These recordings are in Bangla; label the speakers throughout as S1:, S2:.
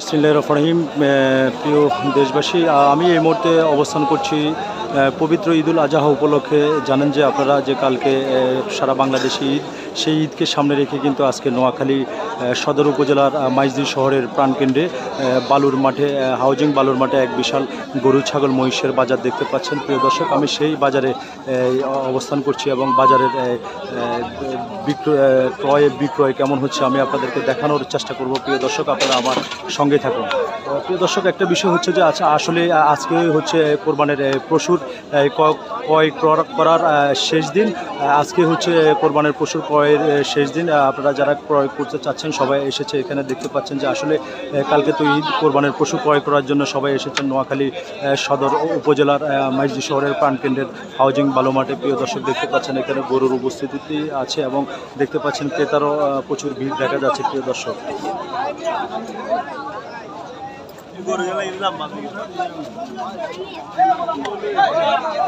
S1: বিসমিল্লাহির রহিম। প্রিয় দেশবাসী আমি এই মুহূর্তে অবস্থান করছি পবিত্র ঈদুল আজহা উপলক্ষে জানেন যে আপনারা যে কালকে সারা বাংলাদেশে ঈদ সেই ঈদকে সামনে রেখে কিন্তু আজকে নোয়াখালী সদর উপজেলার মাইজদি শহরের প্রাণকেন্দ্রে বালুর মাঠে হাউজিং বালুর মাঠে এক বিশাল গরু ছাগল মহিষের বাজার দেখতে পাচ্ছেন। প্রিয় দর্শক আমি সেই বাজারে অবস্থান করছি এবং বাজারের বিক্রয় ক্রয় বিক্রয় কেমন হচ্ছে আমি আপনাদেরকে দেখানোর চেষ্টা করব। প্রিয় দর্শক আপনারা আমার সঙ্গে থাকুন। প্রিয় দর্শক একটা বিষয় হচ্ছে যে আচ্ছা আসলে আজকে হচ্ছে কোরবানের আহ, পশুর ক্রয় করার শেষ দিন। আজকে হচ্ছে কোরবানের পশুর ক্রয়ের শেষ দিন। আপনারা যারা ক্রয় করতে চাচ্ছেন সবাই এসেছে এখানে দেখতে পাচ্ছেন যে আসলে কালকে তো ঈদ কোরবানের পশু ক্রয় করার জন্য সবাই এসেছেন নোয়াখালী সদর উপজেলার আহ, মাইজদি শহরের প্রাণকেন্দ্রের হাউজিং বালু মাঠে প্রিয় দর্শক দেখতে পাচ্ছেন এখানে গরুর উপস্থিতি আছে এবং দেখতে পাচ্ছেন ক্রেতারও প্রচুর ভিড় দেখা যাচ্ছে প্রিয় দর্শক।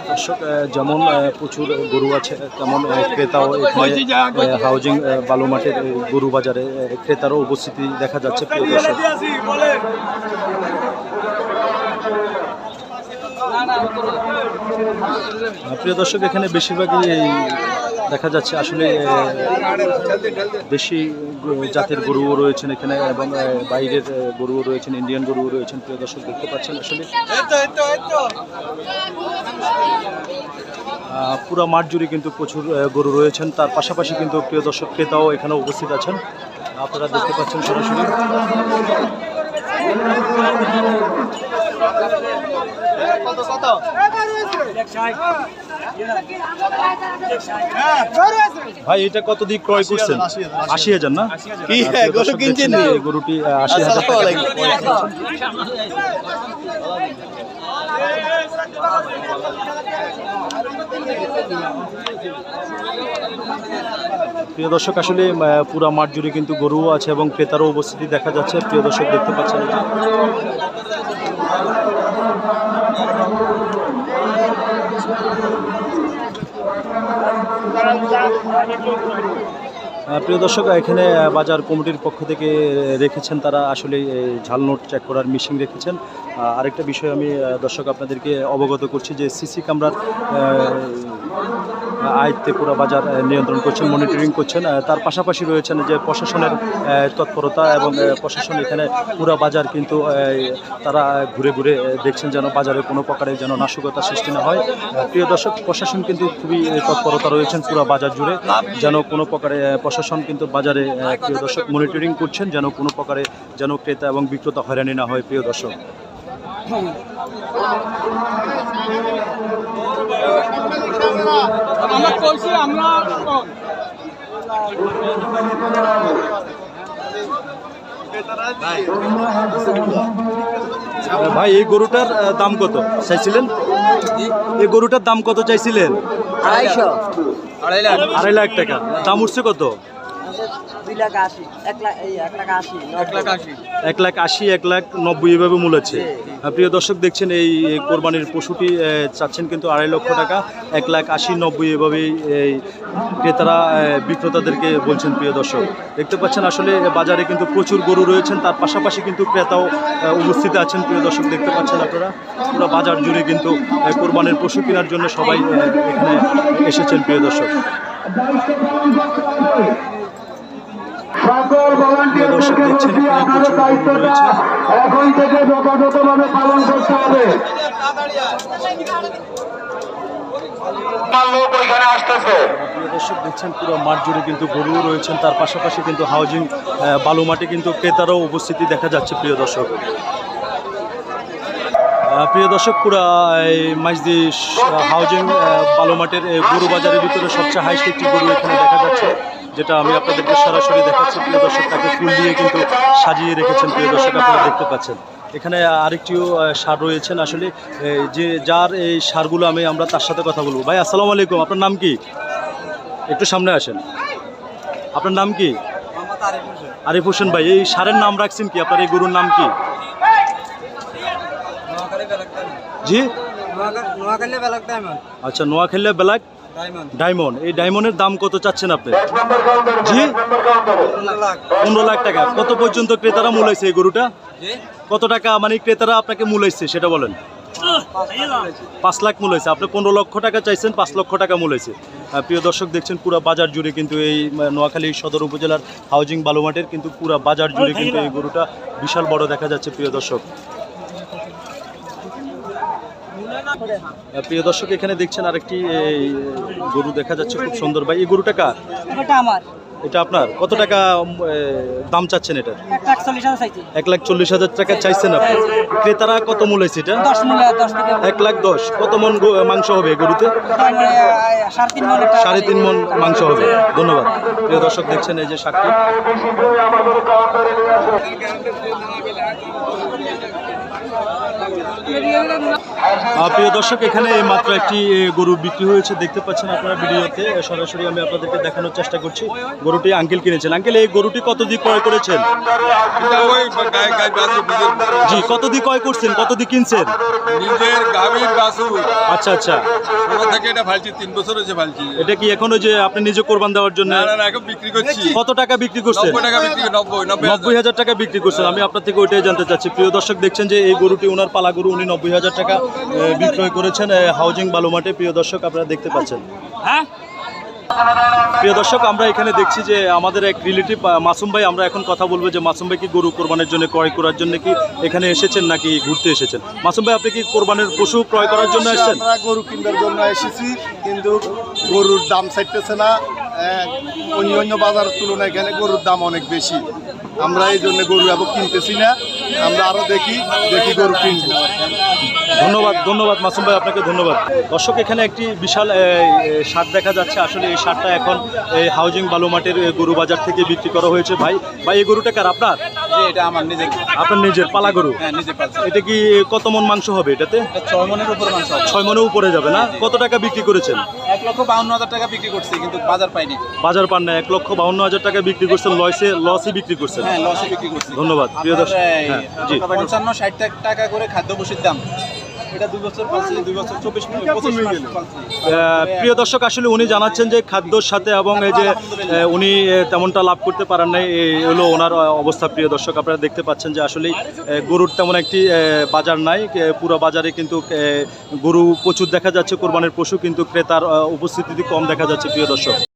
S1: দর্শক যেমন প্রচুর গরু আছে তেমন ক্রেতাও এখানে হাউজিং আহ, বালু মাঠের গরু বাজারে ক্রেতারও উপস্থিতি দেখা যাচ্ছে প্রিয় দর্শক। প্রিয় দর্শক এখানে বেশিরভাগই দেখা যাচ্ছে আসলে দেশি জাতের গরুও রয়েছেন এখানে এবং বাইরের গরুও রয়েছেন ইন্ডিয়ান গরুও রয়েছেন, প্রিয় দর্শক দেখতে পাচ্ছেন আসলে। পুরো মাঠ জুড়ে কিন্তু প্রচুর গরু রয়েছেন। তার পাশাপাশি কিন্তু প্রিয় দর্শক ক্রেতাও এখানে উপস্থিত আছেন। আপনারা দেখতে পাচ্ছেন সরাসরি। ভাই এটা কত দিক ক্রয় করছেন? আশি হাজার না?
S2: কি
S1: প্রিয়
S2: গরু
S1: দর্শক
S2: কিনছেন?
S1: গরুটি আশি হাজার দিয়ে প্রিয় দর্শক আসলে পুরা মাঠ জুড়ে কিন্তু গরুও আছে এবং ক্রেতারও উপস্থিতি দেখা যাচ্ছে। প্রিয় দর্শক দেখতে পাচ্ছেন এই যে। আহ, প্রিয় দর্শক, এখানে বাজার কমিটির পক্ষ থেকে রেখেছেন তারা আসলে ঝাল নোট চেক করার মেশিন রেখেছেন। আরেকটা বিষয় আমি দর্শক আপনাদেরকে অবগত করছি যে সিসি ক্যামেরার আয়ত্তে পুরো বাজার নিয়ন্ত্রণ করছেন মনিটরিং করছেন তার পাশাপাশি রয়েছেন যে প্রশাসনের তৎপরতা এবং প্রশাসন এখানে পুরো বাজার কিন্তু তারা ঘুরে ঘুরে দেখছেন যেন বাজারে কোনো প্রকারে যেন নাশকতা সৃষ্টি না হয়। প্রিয় দর্শক, প্রশাসন কিন্তু খুবই তৎপরতা রয়েছেন পুরো বাজার জুড়ে, যেন কোনো প্রকারে প্রশাসন কিন্তু বাজারে প্রিয় দর্শক মনিটরিং করছেন, যেন কোনো প্রকারে যেন ক্রেতা এবং বিক্রেতা হয়রানি না হয়, প্রিয় দর্শক।
S3: আমরা কইছি আমরা
S1: ভাই এই গরুটার দাম কত চাইছিলেন? এই গরুটার দাম কত চাইছিলেন?
S4: আড়াইশো।
S3: আড়াই লাখ
S1: আড়াই লাখ টাকা। দাম উঠছে কত?
S4: দুই লাখ আশি এক লাখ এই এক লাখ আশি
S3: এক লাখ আশি।
S1: এক লাখ আশি এক লাখ নব্বই এভাবে মূল আছে। প্রিয় দর্শক দেখছেন এই কোরবানির পশুটি চাচ্ছেন কিন্তু আড়াই লক্ষ টাকা এক লাখ আশি নব্বই এভাবেই এই ক্রেতারা বিক্রেতাদেরকে বলছেন প্রিয় দর্শক। দেখতে পাচ্ছেন আসলে বাজারে কিন্তু প্রচুর গরু রয়েছেন তার পাশাপাশি কিন্তু ক্রেতাও উপস্থিত আছেন প্রিয় দর্শক দেখতে পাচ্ছেন আপনারা। পুরো বাজার জুড়ে কিন্তু কোরবানির পশু কেনার জন্য সবাই এখানে এসেছেন প্রিয় দর্শক। দর্শক দেখছেন এখানে প্রচুর গরু রয়েছে
S5: এখন থেকে যথাযথভাবে পালন করতে হবে। লোক ওইখানে আসতেছে।
S1: প্রিয় দর্শক দেখছেন পুরো মাঠ জুড়ে কিন্তু গরুও রয়েছেন তার পাশাপাশি কিন্তু হাউজিং আহ, বালু মাঠে কিন্তু ক্রেতারও উপস্থিতি দেখা যাচ্ছে প্রিয় দর্শক। আহ, প্রিয় দর্শক পুরা এই মাইজদি হাউজিং আহ, বালু মাঠের গরু বাজারের ভিতরে সবচেয়ে হাইস্ট একটি গরু এখানে দেখা যাচ্ছে। যেটা আমি আপনাদেরকে সরাসরি দেখাচ্ছি প্রিয় দর্শক তাকে ফুল দিয়ে কিন্তু সাজিয়ে রেখেছেন প্রিয় দর্শক আপনারা দেখতে পাচ্ছেন। এখানে আরেকটিও সার রয়েছেন আসলে যে যার এই সারগুলো আমি আমরা তার সাথে কথা বলব। ভাই আসসালামু আলাইকুম আপনার নাম কি? একটু সামনে আসেন। আপনার নাম কি? আরিফ হোসেন ভাই এই সারের নাম রাখছেন কি? আপনার এই গরুর নাম কি? জি?
S4: বেলাক
S1: আচ্ছা নোয়াখালী ব্ল্যাক
S4: ডায়মন্ড
S1: ডায়মন্ড এই ডায়মন্ডের দাম কত চাচ্ছেন আপনি?
S5: এক নম্বর কাউন্টারে
S1: জি? পনেরো লাখ। টাকা। কত পর্যন্ত ক্রেতারা মূল হয়েছে এই গরুটা? কত টাকা মানে ক্রেতারা আপনাকে মূলাইছে সেটা বলেন। পাঁচ লাখ মূল হয়েছে। আপনি পনেরো লক্ষ টাকা চাইছেন পাঁচ লক্ষ টাকা মূল হয়েছে। প্রিয় দর্শক দেখছেন পুরো বাজার জুড়ে কিন্তু এই নোয়াখালী সদর উপজেলার হাউজিং বালুমাটের কিন্তু পুরো বাজার জুড়ে কিন্তু এই গরুটা বিশাল বড় দেখা যাচ্ছে প্রিয় দর্শক। প্রিয় দর্শক এখানে দেখছেন আরেকটি এই, গরু দেখা যাচ্ছে খুব সুন্দর। ভাই এই গরুটা কার?
S4: এটা আমার।
S1: এটা আপনার? কত টাকা দাম চাচ্ছেন এটা
S4: এক লাখ চল্লিশ হাজার
S1: টাকা চাইছেন আপনি। ক্রেতারা কত মূল হয়েছে এটা?
S4: মূল্য
S1: এক লাখ দশ। কত মন মাংস হবে গরুতে?
S4: সাড়ে তিন মন
S1: মাংস হবে। ধন্যবাদ। প্রিয় দর্শক দেখছেন এই যে সাক্ষী। প্রিয় দর্শক এখানে মাত্র একটি গরু বিক্রি হয়েছে। দেখতে পাচ্ছেন আপনারা ভিডিওতে। সরাসরি আমি আপনাদেরকে দেখানোর চেষ্টা করছি। গরুটি আঙ্কেল কিনেছেন। আঙ্কেল এই গরুটি কত দিয়ে ক্রয় করেছেন? জি কত দিয়ে ক্রয় করছেন? কত দিয়ে কিনছেন?
S2: নিজের গাভীর বাছুর।
S1: আচ্ছা আচ্ছা।
S2: ছোট থেকে এটা ফালছি তিন বছর হয়েছে ফালছি।
S1: এটা কি এখনও যে আপনি নিজে কোরবান দেওয়ার জন্য?
S2: না না না এখন বিক্রি করছি।
S1: কত টাকা বিক্রি করছেন? হাজার টাকা বিক্রি করছেন। আমি আপনার থেকে ওইটাই জানতে চাচ্ছি। প্রিয় দর্শক দেখছেন যে এই গরুটি ওনার পালা গরু উনি নব্বই হাজার টাকা বিক্রয় করেছেন হাউজিং বালুমাটে। প্রিয় দর্শক আপনারা দেখতে পাচ্ছেন। হ্যাঁ? প্রিয় দর্শক আমরা এখানে দেখছি যে আমাদের এক রিলেটিভ মাসুম ভাই আমরা এখন কথা বলব যে মাসুম ভাই কি গরু কোরবানের জন্য ক্রয় করার জন্য কি এখানে এসেছেন নাকি ঘুরতে এসেছেন? মাসুম ভাই আপনি কি কোরবানের পশু ক্রয় করার জন্য এসেছেন?
S6: গরু কিনবার জন্য এসেছি কিন্তু গরুর দাম চাইতেছে না। অন্য অন্য বাজারের তুলনায় এখানে গরুর দাম অনেক বেশি। আমরা এই জন্য গরু আবার কিনতেছি না। আমরা আরও দেখি দেখি গরু কিনবো
S1: ধন্যবাদ ধন্যবাদ মাসুম ভাই আপনাকে ধন্যবাদ। দর্শক এখানে একটি বিশাল সার দেখা যাচ্ছে। আসলে এই সারটা এখন এই হাউজিং বালুমাটের গরু বাজার থেকে বিক্রি করা হয়েছে। ভাই ভাই এই গরুটা কার? আপনার?
S3: এটা আমার নিজের।
S1: আপনার নিজের পালা গরু।
S3: হ্যাঁ
S1: এটা কি কত মন মাংস হবে এটাতে?
S3: এটা ছয় মনের উপর মাংস
S1: ছয় মনে উপরে যাবে না? কত টাকা বিক্রি করেছেন?
S3: এক লক্ষ বাউন্ন হাজার টাকা বিক্রি করছি কিন্তু বাজার পাইনি।
S1: বাজার পান না এক লক্ষ বাউন্ন হাজার টাকা বিক্রি করছেন লসে লসে বিক্রি করছেন।
S3: হ্যাঁ লসে বিক্রি
S1: ধন্যবাদ, প্রিয় দর্শক। হ্যাঁ, জি।
S3: পঞ্চান্ন ষাট টাকা করে খাদ্য বসির দাম।
S1: প্রিয় দর্শক আসলে উনি জানাচ্ছেন যে খাদ্যর সাথে এবং এই যে উনি তেমনটা লাভ করতে পারেন নাই এই হলো ওনার অবস্থা প্রিয় দর্শক। আপনারা দেখতে পাচ্ছেন যে আসলে গরুর তেমন একটি বাজার নাই। পুরো বাজারে কিন্তু গরু প্রচুর দেখা যাচ্ছে কোরবানের পশু কিন্তু ক্রেতার উপস্থিতি কম দেখা যাচ্ছে প্রিয় দর্শক।